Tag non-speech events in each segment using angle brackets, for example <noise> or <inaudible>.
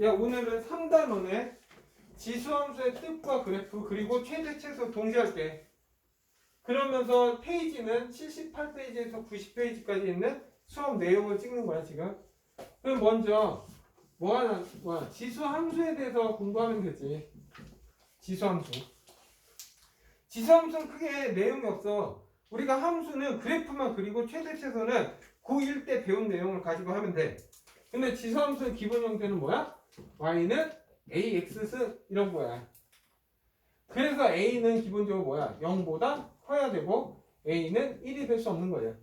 야 오늘은 3단원의 지수함수의 뜻과 그래프 그리고 최대 최소 동시할게. 그러면서 페이지는 78페이지에서 90페이지까지 있는 수업 내용을 찍는 거야 지금. 그럼 먼저 뭐 하나 뭐야 지수함수에 대해서 공부하면 되지. 지수함수. 지수함수는 크게 내용이 없어. 우리가 함수는 그래프만 그리고 최대 최소는 고1 때 배운 내용을 가지고 하면 돼. 근데 지수함수의 기본 형태는 뭐야? Y는 ax 승 이런 거야. 그래서 a는 기본적으로 뭐야? 0보다 커야 되고 a는 1이 될 수 없는 거예요.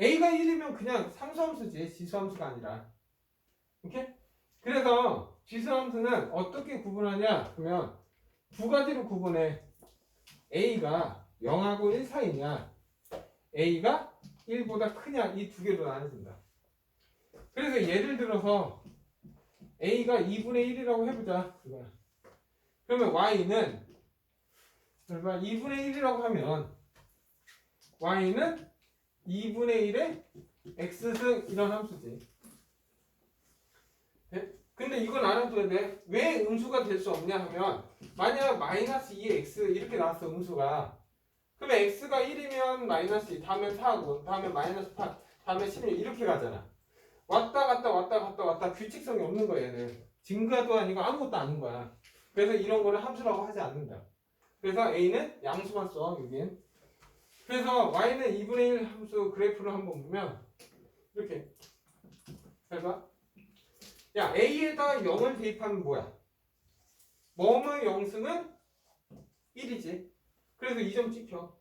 a가 1이면 그냥 상수함수지 지수함수가 아니라. 오케이? 그래서 지수함수는 어떻게 구분하냐? 그러면 두 가지로 구분해. a가 0하고 1 사이냐? a가 1보다 크냐? 이 두 개로 나눠진다. 그래서 예를 들어서 a가 2분의 1이라고 해보자. 그러면 y는 얼마? 2분의 1이라고 하면 y는 2분의 1의 x승 이런 함수지. 네? 근데 이건 알아둬야 돼. 왜 음수가 될 수 없냐 하면 만약 마이너스 2x 이렇게 나왔어 음수가. 그러면 x가 1이면 마이너스 2, 다음에 4고, 다음에 마이너스 8, 다음에 16 이렇게 가잖아. 왔다 갔다 왔다 갔다 왔다 규칙성이 없는 거야 얘는. 증가도 아니고 아무것도 아닌 거야. 그래서 이런 거를 함수라고 하지 않는다. 그래서 a는 양수만 써 여긴. 그래서 y는 2분의 1 함수 그래프를 한번 보면 이렇게 잘 봐. 야 a에다 0을 대입하면 뭐야? 뭐뭐 영승은 1이지. 그래서 이점 찍혀.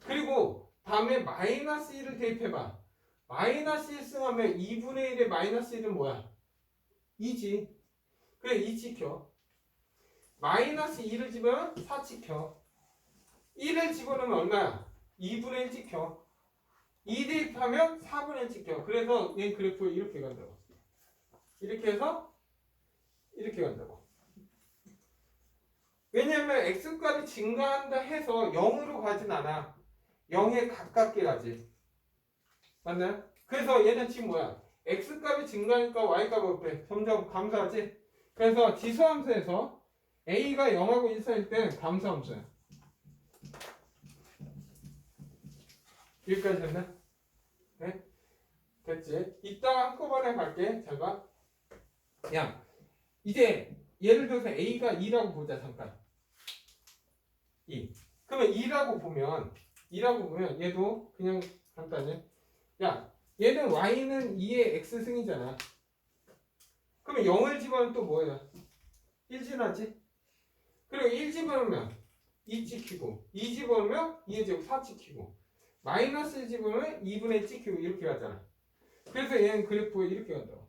그리고 다음에 마이너스 1을 대입해봐. 마이너스 1 승 하면 2분의 1의 마이너스 1은 뭐야? 2지. 그래 2 찍혀. 마이너스 2를 집으면 4 찍혀. 1을 집어넣으면 얼마야? 2분의 1 찍혀. 2 대입하면 4분의 1 찍혀. 그래서 얘 그래프에 이렇게 간다고. 이렇게 해서 이렇게 간다고. 왜냐면 x값이 증가한다 해서 0으로 가진 않아. 0에 가깝게 가지. 맞나요? 그래서 얘는 지금 뭐야? x값이 증가하니까 y값 어때? 점점 감소하지? 그래서 지수함수에서 a가 0하고 1 사이일 때는 감소함수야. 여기까지 됐나? 네? 됐지? 이따가 한꺼번에 갈게. 잘 봐. 야, 이제 예를 들어서 a가 2라고 보자 잠깐. 2. 그러면 2라고 보면 2라고 보면 얘도 그냥 간단해. 야, 얘는 y는 2의 x 승이잖아. 그러면 0을 집어넣으면 또 뭐야? 1 지나지? 그리고 1 집어넣으면 2 찍히고 2 집어넣으면 2의 제곱 4 찍히고 마이너스 1 집어넣으면 2분의 1 찍히고 이렇게 가잖아. 그래서 얘는 그래프에 이렇게 간다고.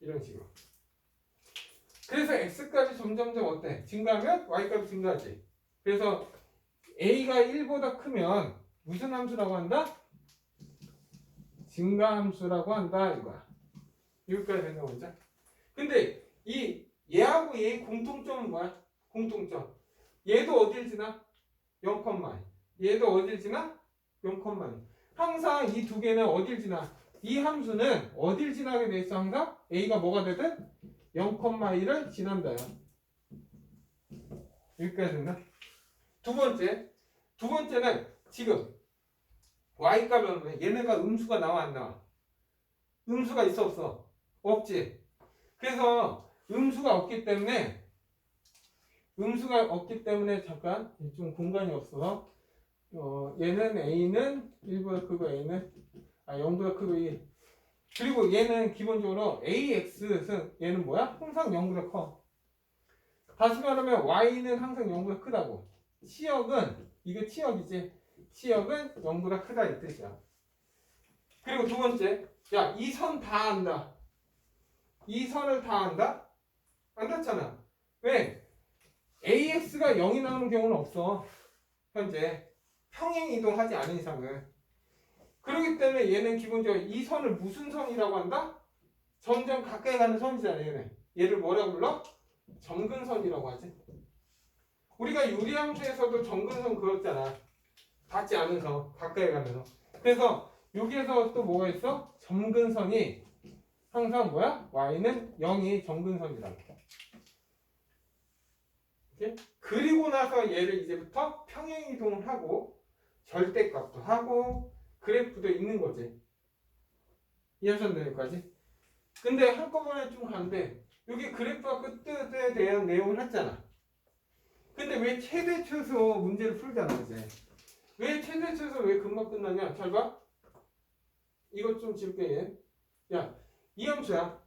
이런 식으로. 그래서 x값이 점점점 어때? 증가하면 y값이 증가하지. 그래서 a가 1보다 크면 무슨 함수라고 한다? 증가함수라고 한다 이거야. 여기까지 된다 보자. 근데 이 얘하고 얘의 공통점은 뭐야? 공통점. 얘도 어딜 지나? 0,2. 얘도 어딜 지나? 0,2. 항상 이 두 개는 어딜 지나? 이 함수는 어딜 지나게 돼 있어 항상? a가 뭐가 되든 0,1을 지난다요. 여기까지 됐나? 두 번째. 두 번째는 지금 y값이 얼마야? 얘네가 음수가 나와 안 나와? 음수가 있어 없어? 없지. 그래서 음수가 없기 때문에 음수가 없기 때문에 잠깐 좀 공간이 없어서 어, 얘는 a는 1보다 크고 a는 아 0보다 크고 1 그리고 얘는 기본적으로 AX는 얘는 뭐야? 항상 0보다 커. 다시 말하면 Y는 항상 0보다 크다고. 치역은 이거 치역이지. 치역은 0보다 크다 이 뜻이야. 그리고 두 번째, 야 이 선 다 안다. 이 선을 다 안다? 안 닿잖아. 왜? AX가 0이 나오는 경우는 없어. 현재 평행 이동하지 않은 이상은. 그렇기 때문에 얘는 기본적으로 이 선을 무슨 선이라고 한다? 점점 가까이 가는 선이잖아 얘는 얘를 뭐라고 불러? 점근선이라고 하지 우리가 유리함수에서도 점근선 그었잖아 닿지 선 가까이 선 그래서 여기에서 또 뭐가 있어? 점근선이 항상 뭐야? y는 0이 정근선이라고. 오케이? 그리고 나서 얘를 이제부터 평행 이동을 하고 절대값도 하고 그래프도 있는 거지. 이해하셨나요, 여기까지? 근데 한꺼번에 좀 가는데 여기 그래프와 끝에 대한 내용을 했잖아. 근데 왜 최대 최소 문제를 풀잖아, 이제. 왜 최소 왜 금방 끝나냐? 잘 봐. 이것 좀 지울게, 얘. 야, 이 함수야.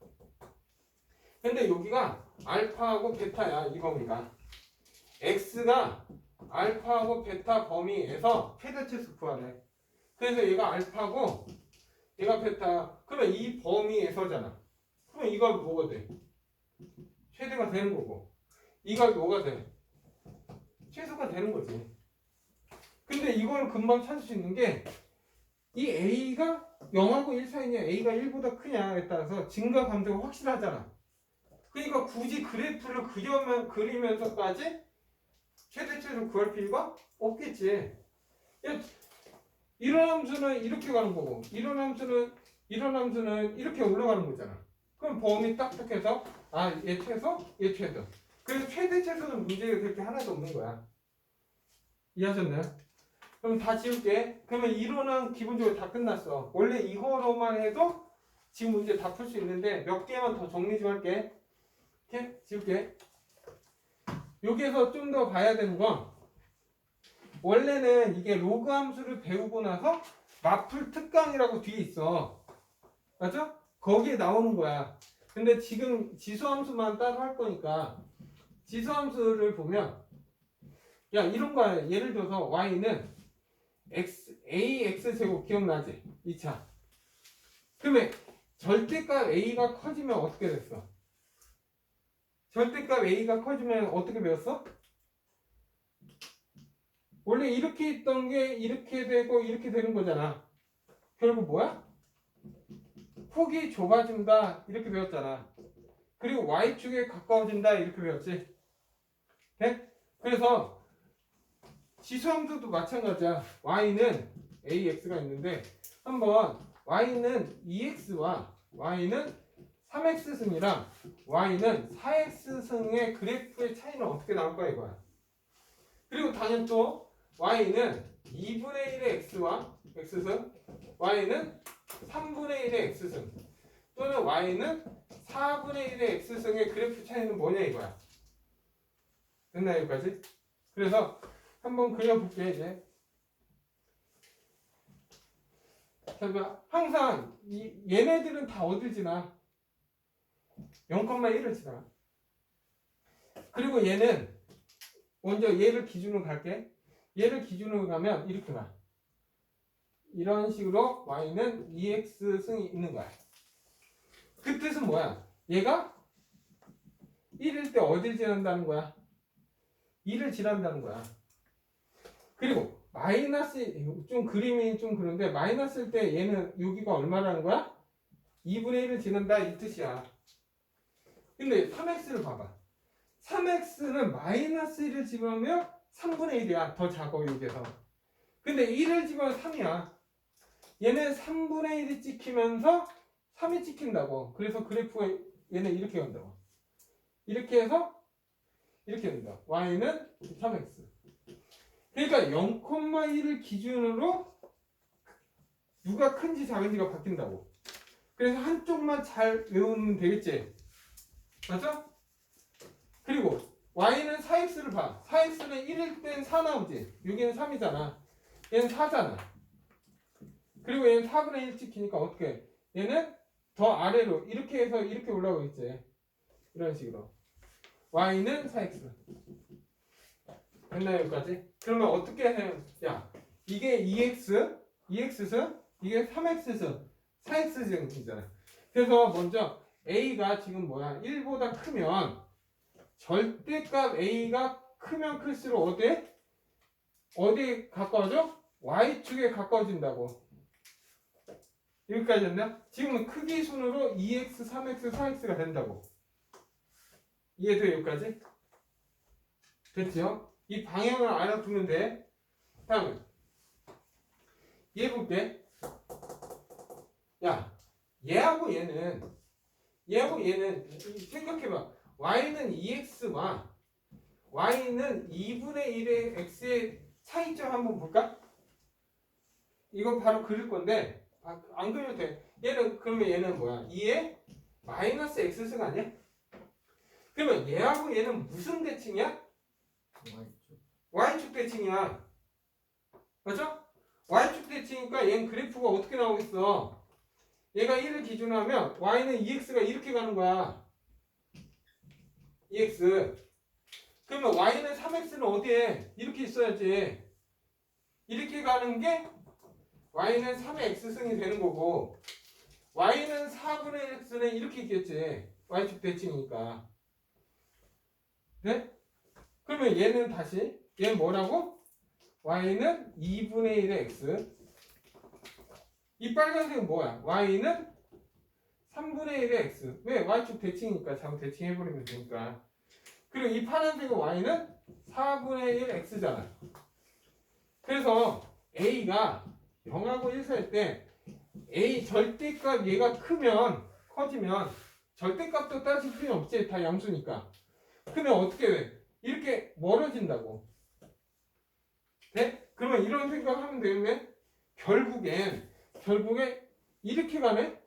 근데 여기가 알파하고 베타야, 이 범위가. x가 알파하고 베타 범위에서 최소 구하래. 그래서 얘가 알파고 얘가 베타야. 그러면 이 범위에서잖아. 그러면 이가 뭐가 돼? 최대가 되는 거고. 이가 뭐가 돼? 최소가 되는 거지. 근데 이걸 금방 찾을 수 있는 게 이 a가 0하고 1 사이냐 a가 1보다 크냐에 따라서 증가 감도가 확실하잖아. 그러니까 굳이 그래프를 그려면 그리면서까지 최대 최소 구할 필요가 없겠지. 야, 이런 함수는 이렇게 가는 거고 이런 함수는 이런 함수는 이렇게 올라가는 거잖아. 그럼 범위 딱딱해서 아얘 최소 얘 최소. 그래서 최대 최소는 문제가 그렇게 하나도 없는 거야. 이해하셨나요? 그럼 다 지울게. 그러면 이론은 기본적으로 다 끝났어. 원래 이거로만 해도 지금 문제 다 풀 수 있는데 몇 개만 더 정리 좀 할게. 이렇게 지울게. 여기에서 좀 더 봐야 되는 건 원래는 이게 로그 함수를 배우고 나서 마플 특강이라고 뒤에 있어. 맞죠? 거기에 나오는 거야. 근데 지금 지수 함수만 따로 할 거니까 지수 함수를 보면 야 이런 거야. 예를 들어서 y는 x ax 제곱 기억나지? 2차. 그러면 절대값 a가 커지면 어떻게 됐어? 절대값 a가 커지면 어떻게 배웠어? 원래 이렇게 있던 게 이렇게 되고 이렇게 되는 거잖아. 결국 뭐야? 폭이 좁아진다 이렇게 배웠잖아. 그리고 y축에 가까워진다 이렇게 배웠지. 네? 그래서 지수함수도 마찬가지야. y는 ax가 있는데 한번 y는 2x와 y는 3x승이랑 y는 4x승의 그래프의 차이는 어떻게 나올까 이거야. 그리고 당연 또 y는 2분의 1의 x와 x승, y는 3분의 1의 x승, 또는 y는 4분의 1의 x승의 그래프 차이는 뭐냐 이거야. 됐나요 여기까지? 그래서 한번 그려볼게 이제. 자, 봐. 항상 이 얘네들은 다 어딜 지나? 0,1을 지나. 그리고 얘는 먼저 얘를 기준으로 갈게. 얘를 기준으로 가면 이렇게 가. 이런 식으로 y는 2x 승이 있는 거야. 그 뜻은 뭐야? 얘가 1일 때 어딜 지난다는 거야? 2를 지난다는 거야. 그리고 마이너스 좀 그림이 좀 그런데 마이너스일 때 얘는 여기가 얼마라는 거야? 2분의 1을 지난다 이 뜻이야. 근데 3x를 봐봐. 3x는 마이너스 1을 집으면 3분의 1이야. 더 작아 여기에서. 근데 1을 집으면 3이야. 얘는 3분의 1이 찍히면서 3이 찍힌다고. 그래서 그래프가 얘는 이렇게 간다고. 이렇게 해서 이렇게 된다. y는 3x. 그러니까 0,1을 기준으로 누가 큰지 작은지가 바뀐다고. 그래서 한쪽만 잘 외우면 되겠지. 맞죠? 그리고 y는 4x를 봐. 4x는 1일 땐 4 나오지. 여기는 3이잖아. 얘는 4잖아. 그리고 얘는 4분의 1 찍히니까 어떻게? 얘는 더 아래로 이렇게 해서 이렇게 올라가고 있지. 이런 식으로. y는 4x. 됐나요 여기까지? 그러면 어떻게 해요? 야 이게 2x, 2x승, 이게 3x승, 4x승이잖아. 그래서 먼저 a가 지금 뭐야? 1보다 크면 절대값 a가 크면 클수록 어디에? 어디에 가까워져? y축에 가까워진다고. 여기까지였나? 지금은 크기 순으로 2x, 3x, 4x가 된다고. 이해돼 여기까지? 됐죠? 이 방향을 알아두면 돼. 다음에 얘 볼게. 야, 얘하고 얘는 얘하고 얘는 생각해봐. y는 2x와 y는 2분의 1의 x의 차이점 한번 볼까? 이거 바로 그릴 건데 아, 안 그려도 돼. 얘는 그러면 얘는 뭐야? 2의 마이너스 x승 아니야? 그러면 얘하고 얘는 무슨 대칭이야? Y축. y축 대칭이야. 맞죠? y축 대칭이니까 얘는 그래프가 어떻게 나오겠어? 얘가 1을 기준으로 하면 y는 2x가 이렇게 가는 거야. 2x. 그러면 y는 3x는 어디에? 이렇게 있어야지. 이렇게 가는 게 y는 3의 x승이 되는 거고 y는 4분의 x는 이렇게 있겠지. y축 대칭이니까. 네? 그러면 얘는 다시 얘는 뭐라고? y는 2분의 1의 x 이 빨간색은 뭐야? y는 3분의 1의 x 왜? y축 대칭이니까 잘못 대칭해버리면 되니까 그리고 이 파란색은 y는 4분의 1 x잖아 그래서 a가 0하고 1 사이일 때 a 절대값 얘가 크면 커지면 절대값도 따질 필요 없지 다 양수니까 그러면 어떻게 돼? 이렇게 멀어진다고 네? 그러면 이런 생각하면 되겠네 결국엔 결국에 이렇게 가네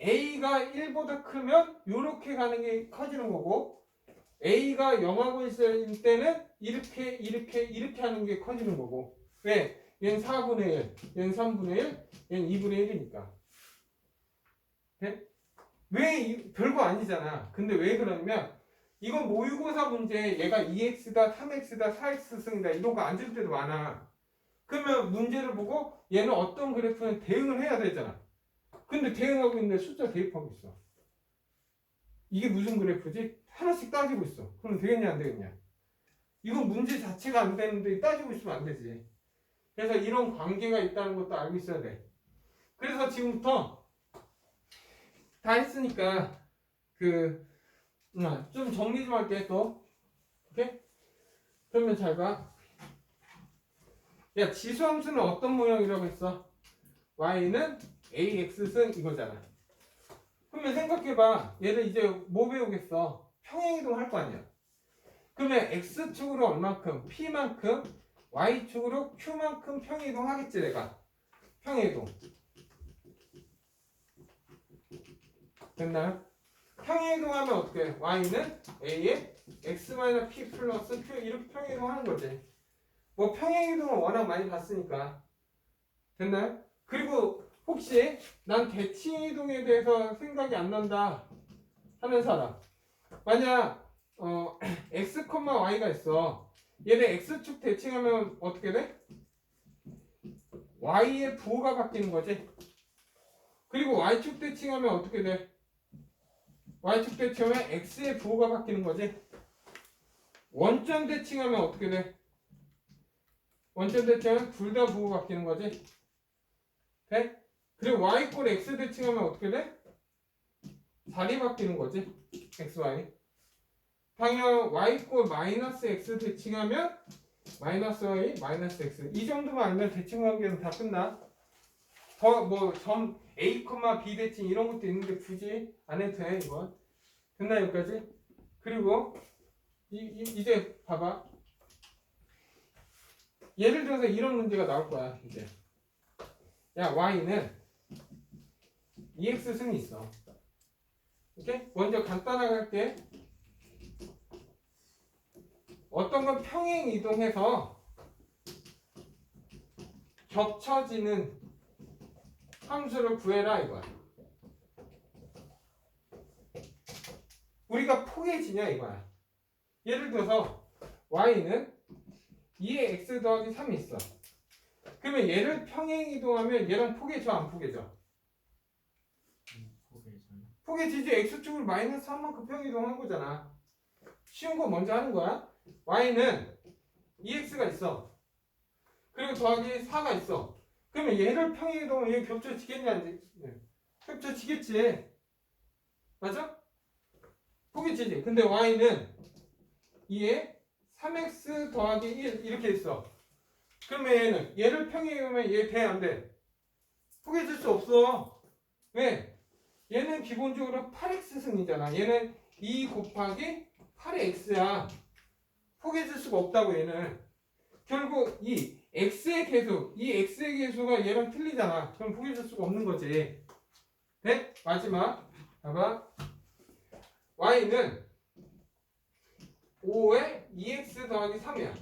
A가 1보다 크면 이렇게 가는 게 커지는 거고 A가 0하고 있을 때는 이렇게 이렇게 이렇게 하는 게 커지는 거고 왜? 얘는 4분의 1, 얘는 3분의 1, 얘는 2분의 1이니까 네? 왜 이- 별거 아니잖아 근데 왜 그러냐면 이건 모의고사 문제 얘가 2x다 3x다 4x 승이다. 이런 거 안 줄 때도 많아. 그러면 문제를 보고 얘는 어떤 그래프는 대응을 해야 되잖아. 근데 대응하고 있는데 숫자 대입하고 있어. 이게 무슨 그래프지? 하나씩 따지고 있어. 그럼 되겠냐 안 되겠냐? 이건 문제 자체가 안 되는데 따지고 있으면 안 되지. 그래서 이런 관계가 있다는 것도 알고 있어야 돼. 그래서 지금부터 다 했으니까 그 아, 좀 정리 좀 할게 또. 오케이? 그러면 잘 봐. 야, 지수함수는 어떤 모형이라고 했어? y는 ax승 이거잖아. 그러면 생각해봐. 얘를 이제 뭐 배우겠어? 평행이동 할 거 아니야. 그러면 x축으로 얼만큼? p만큼 y축으로 q만큼 평행이동 하겠지 내가. 평행이동. 됐나요? 평행이동하면 어떻게 해? y는 a에 x-p 플러스 q 이렇게 평행이동하는 거지. 뭐 평행이동을 워낙 많이 봤으니까 됐나요? 그리고 혹시 난 대칭이동에 대해서 생각이 안 난다 하는 사람 만약 어, <clears throat> x, y가 있어 얘네 x축 대칭하면 어떻게 돼? y의 부호가 바뀌는 거지 그리고 y축 대칭하면 어떻게 돼? Y축 대칭하면 x의 부호가 바뀌는 거지. 원점 대칭하면 어떻게 돼? 원점 대칭하면 둘 다 부호가 바뀌는 거지. 돼? 그리고 y 꼴 x 대칭하면 어떻게 돼? 자리 바뀌는 거지. x, y. 당연 y 꼴 마이너스 x 대칭하면 마이너스 y 마이너스 x. 이 정도만 알면 대칭 관계는 다 끝나. 더 뭐 점 a, b 대칭 이런 것도 있는데 굳이 안 해도 돼 이건. 됐나 여기까지? 그리고 이, 이, 이제 봐봐. 예를 들어서 이런 문제가 나올 거야 이제. 야 y는 2x 승이 있어. 이렇게 먼저 간단하게 할게. 어떤 건 평행 이동해서 겹쳐지는 함수를 구해라 이거야. 우리가 포개지냐 이거야. 예를 들어서 y는 2의 x 더하기 3이 있어. 그러면 얘를 평행 이동하면 얘랑 포개져 안 포개져? 포개지지 x축을 마이너스 3만큼 평행 이동한 거잖아. 쉬운 거 먼저 하는 거야. y는 2x가 있어. 그리고 더하기 4가 있어. 그러면 얘를 평행 이동하면 얘 겹쳐지겠냐 안 돼? 네. 겹쳐지겠지. 맞아? 포개지지. 근데 y는 2에 3x 더하기 1 이렇게 있어. 그러면 얘는 얘를 평행하면 얘 돼 안 돼? 포개질 수 없어. 왜? 얘는 기본적으로 8x 승이잖아. 얘는 2 곱하기 8x야. 포개질 수가 없다고 얘는. 결국 이 x의 개수, 이 x의 개수가 얘랑 틀리잖아. 그럼 포개질 수가 없는 거지. 네? 마지막. 봐봐. y는 5에 2x 더하기 3이야.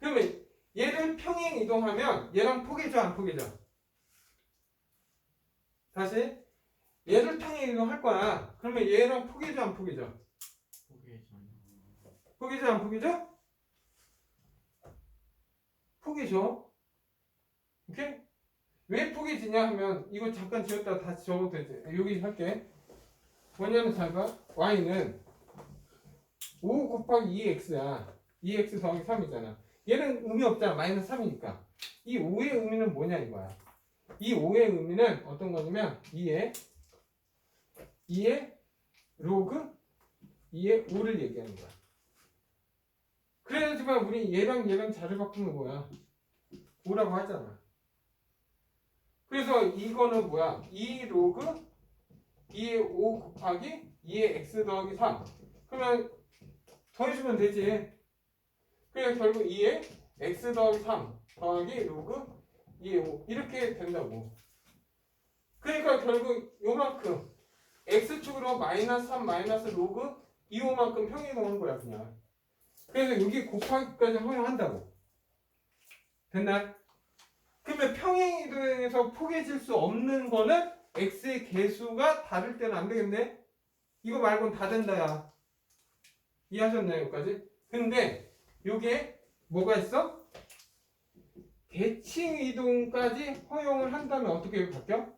그러면 얘를 평행 이동하면 얘랑 포개져 안 포개져? 다시 얘를 평행 이동할 거야. 그러면 얘랑 포개져 안 포개져? 포개져요. 포개져 안 포개져? 포개져. 오케이? 왜 포개지냐 하면 이거 잠깐 지웠다 다시 적어도 되지. 여기 할게. 뭐냐면 잘 봐. y는 5 곱하기 2x야. 2x 더하기 3이잖아. 얘는 의미 없잖아. 마이너스 3이니까. 이 5의 의미는 뭐냐 이거야. 이 5의 의미는 어떤 거냐면 2의 2의 로그 2의 5를 얘기하는 거야. 그래야지만 우리 얘랑 얘랑 자를 바꾸는 거야. 5라고 하잖아. 그래서 이거는 뭐야? 2 로그 2의 5 곱하기 2의 x 더하기 3. 그러면 더해주면 되지. 그래서 결국 2의 x 더하기 3 더하기 로그 2의 5 이렇게 된다고. 그러니까 결국 요만큼 x축으로 마이너스 3 마이너스 로그 2호만큼 평행이동한 거야 그냥. 그래서 여기 곱하기까지 허용한다고. 됐나? 그러면 평행 이동에서 포개질 수 없는 거는 x의 개수가 다를 때는 안 되겠네? 이거 말고는 다 된다야. 이해하셨나요, 여기까지? 근데 요게 뭐가 있어? 대칭 이동까지 허용을 한다면 어떻게 바뀌어?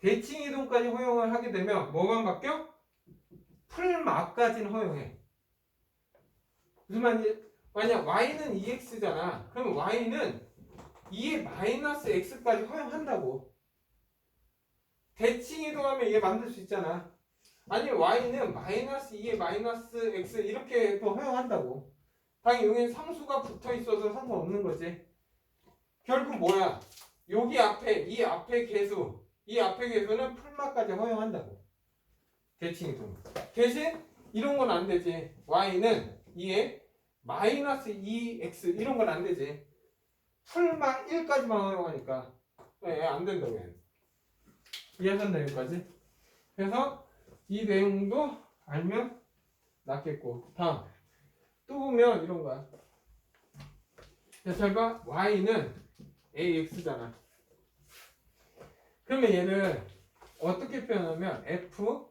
대칭 이동까지 허용을 하게 되면 뭐만 바뀌어? 풀마까지는 허용해. 무슨 말인지 만약 y는 2x잖아. 그럼 y는 2의 마이너스 x까지 허용한다고. 대칭 이동하면 얘 만들 수 있잖아. 아니 y는 마이너스 2의 마이너스 x 이렇게 또 허용한다고. 당연히 여기는 상수가 붙어 있어서 상관없는 거지. 결국 뭐야? 여기 앞에 이 앞에 개수, 이 앞에 개수는 풀마까지 허용한다고. 대칭 이동. 대신 이런 건 안 되지. y는 2의 마이너스 2x 이런 건 안 되지. 풀마 1까지만 허용하니까. 네, 안 된다고 얘는. 이해하셨나요, 여기까지? 그래서 이 내용도 알면 낫겠고. 다음. 또 보면 이런 거야. 봐. y는 ax잖아. 그러면 얘를 어떻게 표현하면 f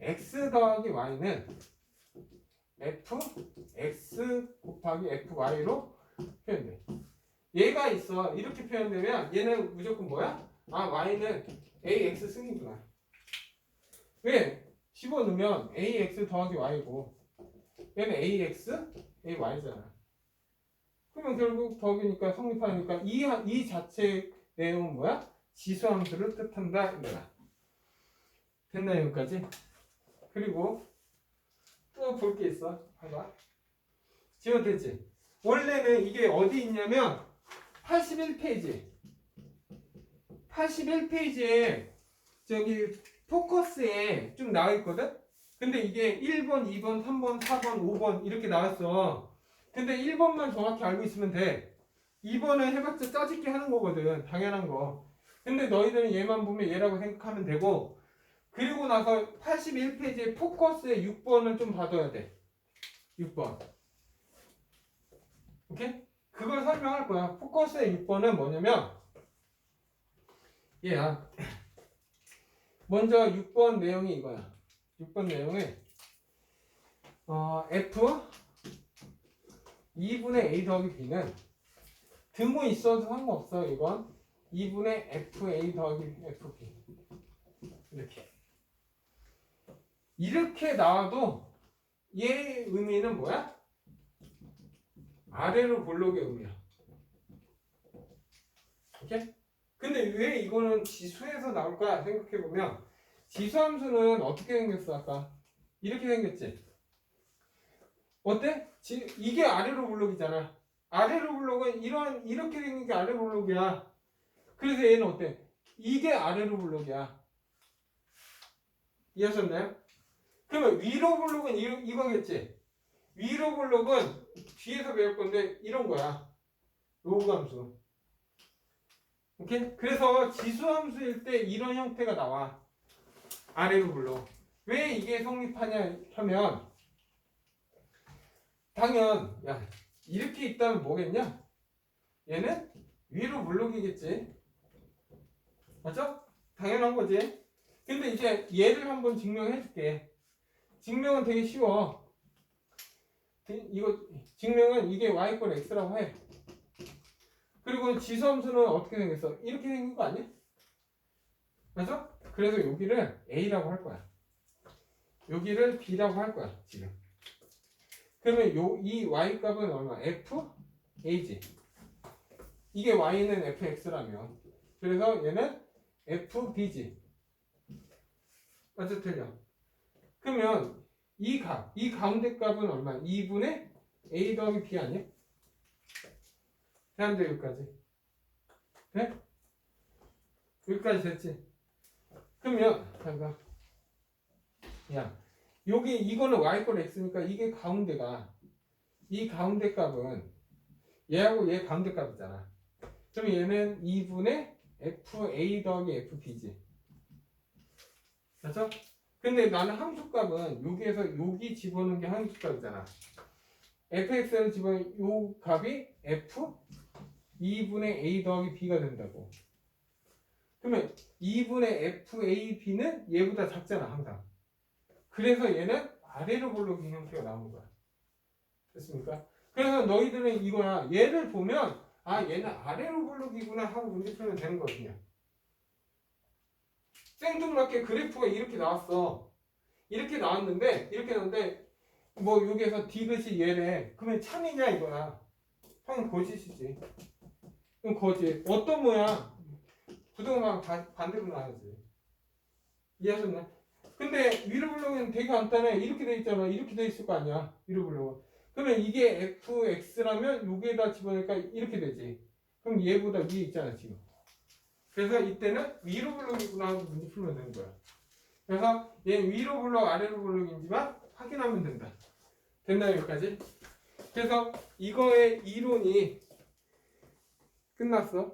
x 더하기 y는 f x 곱하기 fy로 표현돼. 얘가 있어. 이렇게 표현되면 얘는 무조건 뭐야? 아 y는 ax 승이구나. 왜? 집어넣으면 ax 더하기 y고 얘는 ax, ay잖아. 그러면 결국 더하기니까 성립하니까 이, 하- 이 자체 내용은 뭐야? 지수함수를 뜻한다 이거야. 됐나 여기까지? 그리고 또 볼 게 있어. 봐봐. 지원 됐지? 원래는 이게 어디 있냐면 81페이지. 81페이지에 저기 포커스에 쭉 나와 있거든? 근데 이게 1번, 2번, 3번, 4번, 5번 이렇게 나왔어. 근데 1번만 정확히 알고 있으면 돼. 2번은 해봤자 짜집기 하는 거거든. 당연한 거. 근데 너희들은 얘만 보면 얘라고 생각하면 되고 그리고 나서 81페이지에 포커스에 6번을 좀 봐둬야 돼. 6번. 오케이? 그걸 설명할 거야. 포커스의 6번은 뭐냐면 얘야. 먼저 6번 내용이 이거야. 6번 내용은 어, F 2분의 A 더하기 B는 등호 있어도 상관없어 이건 2분의 FA 더하기 FB 이렇게 이렇게 나와도 얘 의미는 뭐야? 아래로 볼록의 의미야 오케이? 근데 왜 이거는 지수에서 나올까 생각해보면 지수함수는 어떻게 생겼어 아까? 이렇게 생겼지? 어때? 지, 이게 아래로 블록이잖아. 아래로 블록은 이런 이렇게 생긴 게 아래로 블록이야. 그래서 얘는 어때? 이게 아래로 블록이야. 이해하셨나요? 그러면 위로 블록은 이, 이거겠지. 위로 블록은 뒤에서 배울 건데 이런 거야. 로그 함수. 오케이? 그래서 지수 함수일 때 이런 형태가 나와. 아래로 블록. 왜 이게 성립하냐 하면 당연 야 이렇게 있다면 뭐겠냐? 얘는 위로 블록이겠지. 맞죠? 당연한 거지. 근데 이제 얘를 한번 증명해 줄게. 증명은 되게 쉬워. 그- 이거 증명은 이게 y권 x라고 해. 그리고 지수함수는 어떻게 생겼어? 이렇게 생긴 거 아니야? 맞아? 그래서 여기를 a라고 할 거야. 여기를 b라고 할 거야 지금. 그러면 요 이 y 값은 얼마? f a지. 이게 y는 fx라면 그래서 얘는 fb지. 맞아 틀려. 그러면 이 값, 이 가운데 값은 얼마? 2분의 a 더하기 b 아니야? 해안돼 여기까지. 네? 여기까지 됐지? 그러면 잠깐. 야, 여기 이거는 y권 x니까 이게 가운데가 이 가운데 값은 얘하고 얘 가운데 값이잖아. 그럼 얘는 2분의 fa 더하기 fb지. 맞죠? 근데 나는 함수값은 여기에서 여기 집어넣은 게 함수값이잖아. fx를 집어넣은 요 값이 f 2분의 a 더하기 b가 된다고. 그러면 2분의 fab는 얘보다 작잖아 항상. 그래서 얘는 아래로 볼록인 형태가 나오는 거야. 됐습니까? 그래서 너희들은 이거야. 얘를 보면 아 얘는 아래로 볼록이구나 하고 문제 풀면 되는 거거든요. 생뚱맞게 그래프가 이렇게 나왔어. 이렇게 나왔는데 이렇게 나왔는데 뭐 여기에서 디귿이 얘래. 그러면 참이냐 이거야. 형 거짓이지. 그럼 거짓. 어떤 모양? 반- 반대로 나와야지. 이해하셨나? 근데 위로 블록은 되게 간단해. 이렇게 돼 있잖아. 이렇게 돼 있을 거 아니야. 위로 블록은. 그러면 이게 fx라면 여기에다 집어넣으니까 이렇게 되지. 그럼 얘보다 위에 있잖아 지금. 그래서 이때는 위로 블록이구나 하고 문제 풀면 되는 거야. 그래서 얘 위로 블록 아래로 블록인지만 확인하면 된다. 됐나요 여기까지? 그래서 이거의 이론이 끝났어.